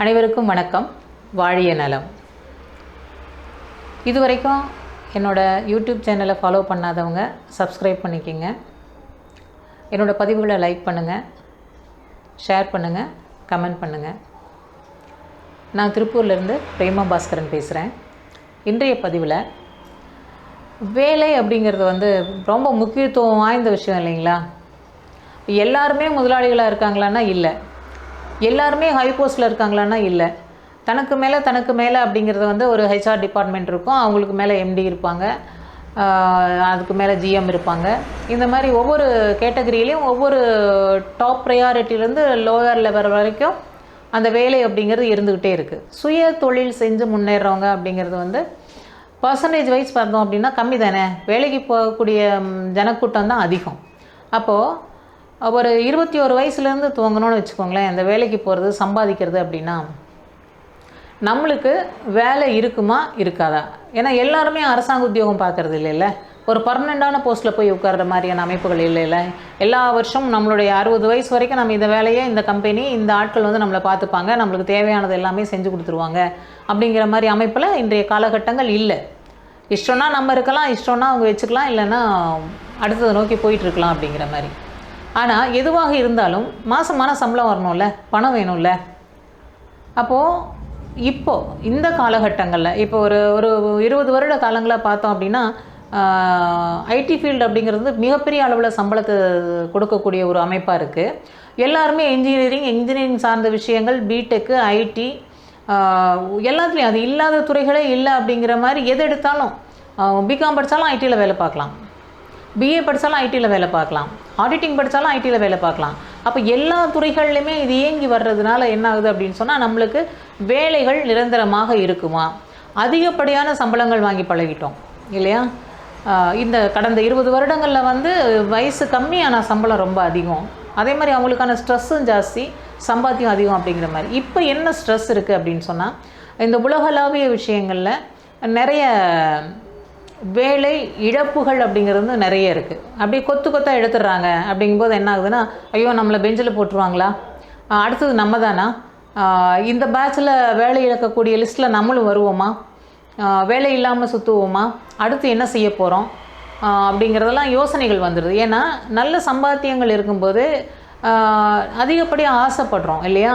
அனைவருக்கும் வணக்கம். வாழிய நலம். இதுவரைக்கும் என்னோடய யூடியூப் சேனலை ஃபாலோ பண்ணாதவங்க சப்ஸ்கிரைப் பண்ணிக்கோங்க. என்னோடய பதிவுகளை லைக் பண்ணுங்கள் ஷேர் பண்ணுங்கள் கமெண்ட் பண்ணுங்கள் நான் திருப்பூர்லேருந்து பிரேமா பாஸ்கரன் பேசுகிறேன் இன்றைய பதிவில் வேலை அப்படிங்கிறது வந்து ரொம்ப முக்கியத்துவம் வாய்ந்த விஷயம் இல்லைங்களா? எல்லாருமே முதலாளிகளாக இருக்காங்களான்னா இல்லை. எல்லாருமே ஹை போஸ்ட்டில் இருக்காங்களான்னா இல்லை. தனக்கு மேலே தனக்கு மேலே அப்படிங்கிறது வந்து ஒரு ஹெச்ஆர் டிபார்ட்மெண்ட் இருக்கும். அவங்களுக்கு மேலே எம்டி இருப்பாங்க. அதுக்கு மேலே ஜிஎம் இருப்பாங்க. இந்த மாதிரி ஒவ்வொரு கேட்டகரியிலையும் ஒவ்வொரு டாப் ப்ரையாரிட்டிலேருந்து லோயர் லெவல் வரைக்கும் அந்த வேலை அப்படிங்கிறது இருந்துக்கிட்டே இருக்குது சுய தொழில் செஞ்சு முன்னேறவங்க அப்படிங்கிறது வந்து பர்சன்டேஜ் வைஸ் பார்த்தோம் அப்படின்னா கம்மி தானே. வேலைக்கு போகக்கூடிய ஜனக்கூட்டம் தான் அதிகம். அப்போது ஒரு இருபத்தி ஒரு வயசுலேருந்து துவங்கணும்னு வச்சுக்கோங்களேன் இந்த வேலைக்கு போகிறது சம்பாதிக்கிறது அப்படின்னா நம்மளுக்கு வேலை இருக்குமா இருக்காதா? ஏன்னா எல்லாருமே அரசாங்க உத்தியோகம் பார்க்கறது இல்லைல்ல. ஒரு பர்மனெண்ட்டான போஸ்ட்டில் போய் உட்கார்ற மாதிரியான அமைப்புகள் இல்லைல்ல. எல்லா வருஷமும் நம்மளுடைய அறுபது வயசு வரைக்கும் நம்ம இந்த வேலையை இந்த கம்பெனி இந்த ஆட்கள் வந்து நம்மளை பார்த்துப்பாங்க. நம்மளுக்கு தேவையானது எல்லாமே செஞ்சு கொடுத்துருவாங்க. அப்படிங்கிற மாதிரி அமைப்பில் இன்றைய காலகட்டங்கள் இல்லை. இஷ்டம்னா நம்ம இருக்கலாம் இஷ்டம்னா அவங்க வச்சுக்கலாம் இல்லைன்னா அடுத்ததை நோக்கி போயிட்டு இருக்கலாம் அப்படிங்கிற மாதிரி. ஆனால் எதுவாக இருந்தாலும் மாதமான சம்பளம் வரணும்ல பணம் வேணும்ல. அப்போது இப்போ இந்த காலகட்டங்களில் இப்போ ஒரு ஒரு இருபது வருட காலங்களாக பார்த்தோம் அப்படின்னா ஐடி ஃபீல்டு அப்படிங்கிறது மிகப்பெரிய அளவில் சம்பளத்தை கொடுக்கக்கூடிய ஒரு அமைப்பாக இருக்குது எல்லாருமே இன்ஜினியரிங் இன்ஜினியரிங் சார்ந்த விஷயங்கள் பிடெக்கு ஐடி எல்லாத்துலேயும் அது இல்லாத துறைகளே இல்லை அப்படிங்கிற மாதிரி எது எடுத்தாலும் பிகாம் படித்தாலும் ஐடியில் வேலை பார்க்கலாம். பிஏ படித்தாலும் ஐடியில் வேலை பார்க்கலாம். ஆடிட்டிங் படித்தாலும் ஐடியில் வேலை பார்க்கலாம். அப்போ எல்லா துறைகள்லையுமே இது இயங்கி வர்றதுனால என்ன ஆகுது அப்படின்னு சொன்னால் நம்மளுக்கு வேலைகள் நிரந்தரமாக இருக்குமா? அதிகப்படியான சம்பளங்கள் வாங்கி பழகிட்டோம் இல்லையா? இந்த கடந்த இருபது வருடங்களில் வந்து வயசு கம்மி ஆனால் சம்பளம் ரொம்ப அதிகம். அதே மாதிரி அவங்களுக்கான ஸ்ட்ரெஸ்ஸும் ஜாஸ்தி சம்பாத்தியம் அதிகம் அப்படிங்கிற மாதிரி. இப்போ என்ன ஸ்ட்ரெஸ் இருக்குது அப்படின்னு சொன்னால் இந்த உலகளாவிய விஷயங்களில் நிறைய வேலை இழப்புகள் அப்படிங்கிறது வந்து நிறைய இருக்குது அப்படியே கொத்து கொத்தாக எடுத்துடுறாங்க. அப்படிங்கும்போது என்ன ஆகுதுன்னா ஐயோ நம்மளை பெஞ்சில் போட்டுருவாங்களா? அடுத்தது நம்ம தானா? இந்த பேட்சில் வேலை இழக்கக்கூடிய லிஸ்ட்டில் நம்மளும் வருவோமா? வேலை இல்லாமல் சுற்றுவோமா அடுத்து என்ன செய்ய போகிறோம் அப்படிங்கிறதெல்லாம் யோசனைகள் வந்துடுது. ஏன்னா நல்ல சம்பாத்தியங்கள் இருக்கும்போது அதிகப்படியாக ஆசைப்படுறோம் இல்லையா?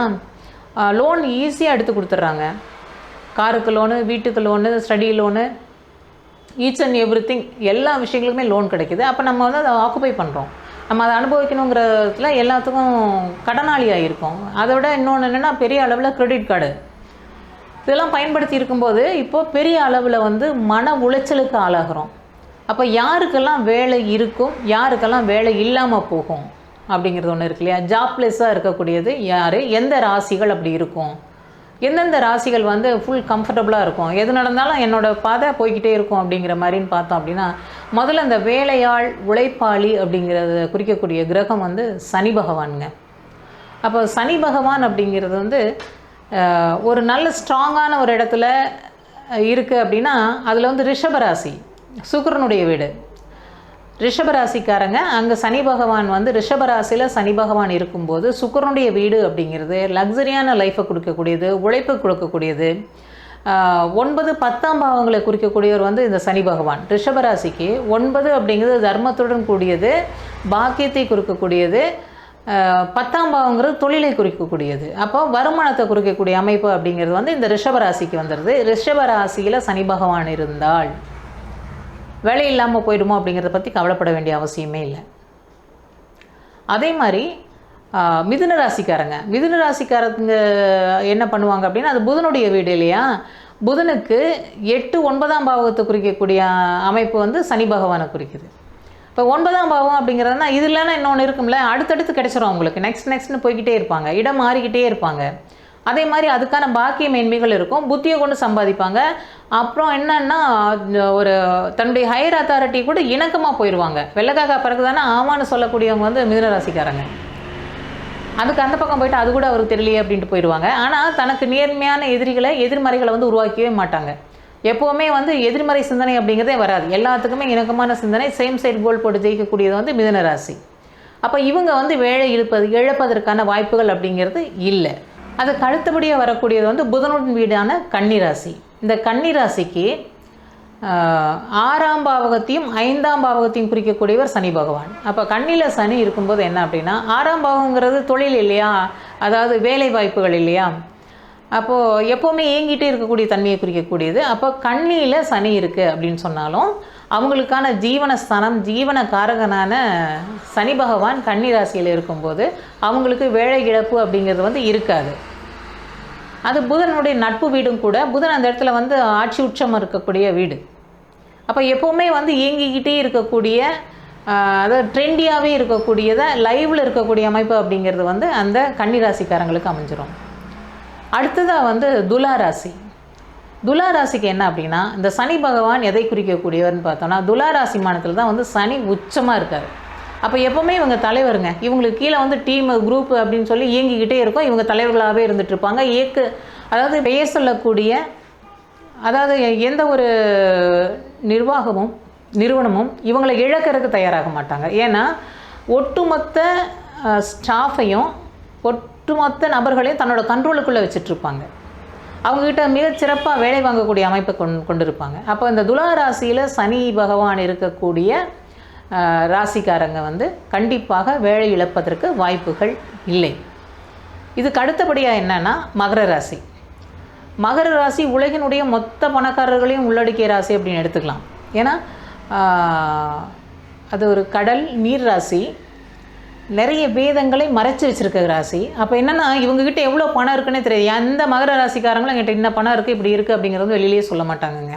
லோன் ஈஸியாக எடுத்து கொடுத்துட்றாங்க. காருக்கு லோனு வீட்டுக்கு loan study loan each and every thing எல்லா விஷயங்களுக்குமே லோன் கிடைக்குது. அப்போ நம்ம வந்து அதை ஆக்குபை பண்ணுறோம் நம்ம அதை அனுபவிக்கணுங்கிறதுல எல்லாத்துக்கும் கடனாளியாக இருக்கும். அதை விட இன்னொன்று என்னென்னா பெரிய அளவில் கிரெடிட் கார்டு இதெல்லாம் பயன்படுத்தி இருக்கும்போது இப்போது பெரிய அளவில் வந்து மன உளைச்சலுக்கு ஆளாகிறோம். அப்போ யாருக்கெல்லாம் வேலை இருக்கும் யாருக்கெல்லாம் வேலை இல்லாமல் போகும் அப்படிங்கிறது ஒன்று இருக்கு இல்லையா? ஜாப்லெஸ்ஸாக இருக்கக்கூடியது யார்? எந்த ராசிகள் அப்படி இருக்கும்? எந்தெந்த ராசிகள் வந்து ஃபுல் கம்ஃபர்டபுளாக இருக்கும்? எது நடந்தாலும் என்னோட பாதை போய்கிட்டே இருக்கும் அப்படிங்கிற மாதிரின்னு பார்த்தோம் அப்படின்னா முதல்ல இந்த வேலையாள் உழைப்பாளி அப்படிங்கிறத குறிக்கக்கூடிய கிரகம் வந்து சனி பகவானுங்க. அப்போ சனி பகவான் அப்படிங்கிறது வந்து ஒரு நல்ல ஸ்ட்ராங்கான ஒரு இடத்துல இருக்குது அப்படின்னா அதில் வந்து ரிஷபராசி சுக்கிரனுடைய வீடு. ரிஷபராசிக்காரங்க அங்கே சனி பகவான் வந்து ரிஷபராசியில் சனி பகவான் இருக்கும்போது சுக்கரனுடைய வீடு அப்படிங்கிறது லக்ஸரியான லைஃப்பை கொடுக்கக்கூடியது உழைப்பு கொடுக்கக்கூடியது. ஒன்பது பத்தாம் பாவங்களை குறிக்கக்கூடியவர் வந்து இந்த சனி பகவான். ரிஷபராசிக்கு ஒன்பது அப்படிங்கிறது தர்மத்துடன் கூடியது பாக்கியத்தை குறிக்கக்கூடியது பத்தாம் பாவங்கிறது தொழிலை குறிக்கக்கூடியது. அப்போ வருமானத்தை குறிக்கக்கூடிய அமைப்பு அப்படிங்கிறது வந்து இந்த ரிஷபராசிக்கு வந்துடுது ரிஷபராசியில் சனி பகவான் இருந்தால். வேலை இல்லாமல் போயிடுமோ அப்படிங்கிறத பற்றி கவலைப்பட வேண்டிய அவசியமே இல்லை. அதே மாதிரி மிதுன ராசிக்காரங்க. மிதுன ராசிக்காரங்க என்ன பண்ணுவாங்க அப்படின்னா அது புதனுடைய வீடு இல்லையா? புதனுக்கு எட்டு ஒன்பதாம் பாவத்தை குறிக்கக்கூடிய அமைப்பு வந்து சனி பகவானை குறிக்குது. இப்போ ஒன்பதாம் பாவம் அப்படிங்கிறதுனா இது இல்லைன்னா இன்னொன்று இருக்கும்ல அடுத்தடுத்து கிடச்சிரும் அவங்களுக்கு. நெக்ஸ்ட் நெக்ஸ்ட்னு போய்கிட்டே இருப்பாங்க. இடம் மாறிக்கிட்டே இருப்பாங்க. அதே மாதிரி அதுக்கான பாக்கிய மேன்மைகள் இருக்கும். புத்தியை கொண்டு சம்பாதிப்பாங்க. அப்புறம் என்னன்னா ஒரு தன்னுடைய ஹையர் அத்தாரிட்டி கூட இணக்கமாக போயிடுவாங்க வெள்ளக்காக்கா பிறகு தானே ஆமான்னு சொல்லக்கூடியவங்க வந்து மிதனராசிக்காரங்க அதுக்கு அந்த பக்கம் போயிட்டு அது கூட அவருக்கு தெரியலையே அப்படின்ட்டு போயிடுவாங்க. ஆனால் தனக்கு நேர்மையான எதிரிகளை எதிர்மறைகளை வந்து உருவாக்கவே மாட்டாங்க. எப்போவுமே வந்து எதிர்மறை சிந்தனை அப்படிங்கிறதே வராது. எல்லாத்துக்குமே இணக்கமான சிந்தனை சேம் சைடு கோல் போட்டு ஜெயிக்கக்கூடியது வந்து மிதுன ராசி. அப்போ இவங்க வந்து வேலை இழுப்பது இழப்பதற்கான வாய்ப்புகள் அப்படிங்கிறது இல்லை. அதுக்கு அடுத்தபடியாக வரக்கூடியது வந்து புதனுடன் வீடான கன்னிராசி. இந்த கன்னிராசிக்கு ஆறாம் பாவகத்தையும் ஐந்தாம் பாவகத்தையும் குறிக்கக்கூடியவர் சனி பகவான். அப்போ கண்ணியில் சனி இருக்கும்போது என்ன அப்படின்னா ஆறாம் பாவங்கிறது தொழில் இல்லையா? அதாவது வேலை வாய்ப்புகள் இல்லையா? அப்போது எப்போவுமே ஏங்கிட்டே இருக்கக்கூடிய தன்மையை குறிக்கக்கூடியது. அப்போ கண்ணியில் சனி இருக்குது அப்படின்னு சொன்னாலும் அவங்களுக்கான ஜீவனஸ்தானம் ஜீவன காரகனான சனி பகவான் கன்னி ராசியில் இருக்கும்போது அவங்களுக்கு வேலை இழப்பு அப்படிங்கிறது வந்து இருக்காது. அது புதனுடைய நட்பு வீடும் கூட புதன் அந்த இடத்துல வந்து ஆட்சி உச்சம் இருக்கக்கூடிய வீடு. அப்போ எப்போவுமே வந்து இயங்கிக்கிட்டே இருக்கக்கூடிய அதாவது ட்ரெண்டியாகவே இருக்கக்கூடியதை லைவில் இருக்கக்கூடிய அமைப்பு அப்படிங்கிறது வந்து அந்த கன்னி ராசிக்காரங்களுக்கு அமைஞ்சிரும். அடுத்ததாக வந்து துலா ராசி. துலா ராசிக்கு என்ன அப்படின்னா இந்த சனி பகவான் எதை குறிக்கக்கூடியவர்னு பார்த்தோம்னா துலா ராசி மானத்தில் தான் வந்து சனி உச்சமாக இருக்கார். அப்போ எப்போவுமே இவங்க தலைவருங்க. இவங்களுக்கு கீழே வந்து டீம் குரூப் அப்படின்னு சொல்லி இயங்கிக்கிட்டே இருக்கும். இவங்க தலைவர்களாகவே இருந்துகிட்ருப்பாங்க இயக்கு அதாவது பெயர் சொல்லக்கூடிய அதாவது எந்த ஒரு நிர்வாகமும் நிறுவனமும் இவங்களை இழக்கிறதுக்கு தயாராக மாட்டாங்க. ஏன்னா ஒட்டுமொத்த ஸ்டாஃபையும் ஒட் ஒட்டுமொத்த நபர்களையும் தன்னோட கண்ட்ரோலுக்குள்ளே வச்சுட்ருப்பாங்க. அவங்கக்கிட்ட மிகச் சிறப்பாக வேலை வாங்கக்கூடிய அமைப்பை கொண் கொண்டிருப்பாங்க. அப்போ இந்த துலா ராசியில் சனி பகவான் இருக்கக்கூடிய ராசிக்காரங்க வந்து கண்டிப்பாக வேலை இழப்பதற்கு வாய்ப்புகள் இல்லை. இதுக்கு அடுத்தபடியாக என்னென்னா மகர ராசி. மகர ராசி உலகினுடைய மொத்த பணக்காரர்களையும் உள்ளடக்கிய ராசி அப்படின்னு எடுத்துக்கலாம். ஏன்னா அது ஒரு கடல் நீர் ராசி. நிறைய வேதங்களை மறைச்சி வச்சிருக்க ராசி. அப்போ என்னென்னா இவங்ககிட்ட எவ்வளோ பணம் இருக்குன்னே தெரியாது. எந்த மகர ராசிக்காரங்களும் என்கிட்ட என்ன பணம் இருக்குது இப்படி இருக்குது அப்படிங்கிறது வெளியிலேயே சொல்ல மாட்டாங்கங்க.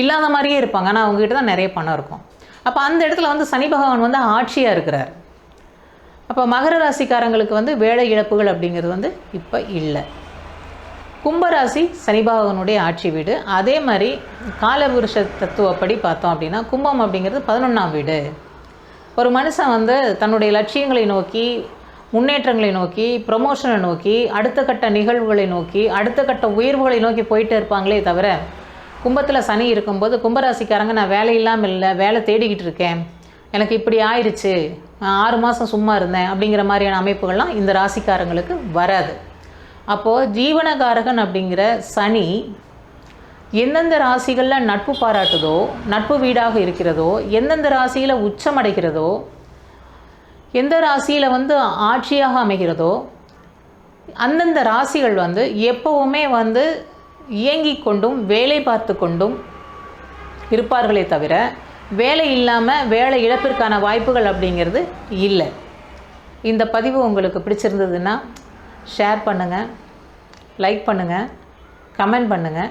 இல்லாத மாதிரியே இருப்பாங்க. ஆனால் அவங்ககிட்ட தான் நிறைய பணம் இருக்கும். அப்போ அந்த இடத்துல வந்து சனி பகவான் வந்து ஆட்சியாக இருக்கிறார். அப்போ மகர ராசிக்காரங்களுக்கு வந்து வேலை இழப்புகள் அப்படிங்கிறது வந்து இப்போ இல்லை. கும்பராசி சனி பகவானுடைய ஆட்சி வீடு. அதே மாதிரி காலபுருஷ தத்துவப்படி பார்த்தோம் அப்படின்னா கும்பம் அப்படிங்கிறது பதினொன்றாம் வீடு. ஒரு மனுஷன் வந்து தன்னுடைய லட்சியங்களை நோக்கி முன்னேற்றங்களை நோக்கி ப்ரமோஷனை நோக்கி அடுத்த கட்ட நிகழ்வுகளை நோக்கி அடுத்த கட்ட உயர்வுகளை நோக்கி போயிட்டே இருப்பாங்களே தவிர கும்பத்தில் சனி இருக்கும்போது கும்பராசிக்காரங்க நான் வேலை இல்லாமல் இல்லை வேலை தேடிக்கிட்டு இருக்கேன். எனக்கு இப்படி ஆயிடுச்சு நான் ஆறு மாதம் சும்மா இருந்தேன். அப்படிங்கிற மாதிரியான அமைப்புகள்லாம் இந்த ராசிக்காரங்களுக்கு வராது. அப்போது ஜீவனகாரகன் அப்படிங்கிற சனி எந்தெந்த ராசிகளில் நட்பு பாராட்டுதோ நட்பு வீடாக இருக்கிறதோ எந்தெந்த ராசியில் உச்சமடைகிறதோ எந்த ராசியில் வந்து ஆட்சியாக அமைகிறதோ அந்தந்த ராசிகள் வந்து எப்பவுமே வந்து இயங்கிக் கொண்டும் வேலை பார்த்து கொண்டும் இருப்பார்களே தவிர வேலை இல்லாமல் வேலை இழப்பிற்கான வாய்ப்புகள் அப்படிங்கிறது இல்லை. இந்த பதிவு உங்களுக்கு பிடிச்சிருந்ததுன்னா ஷேர் பண்ணுங்கள் லைக் பண்ணுங்கள் கமெண்ட் பண்ணுங்கள்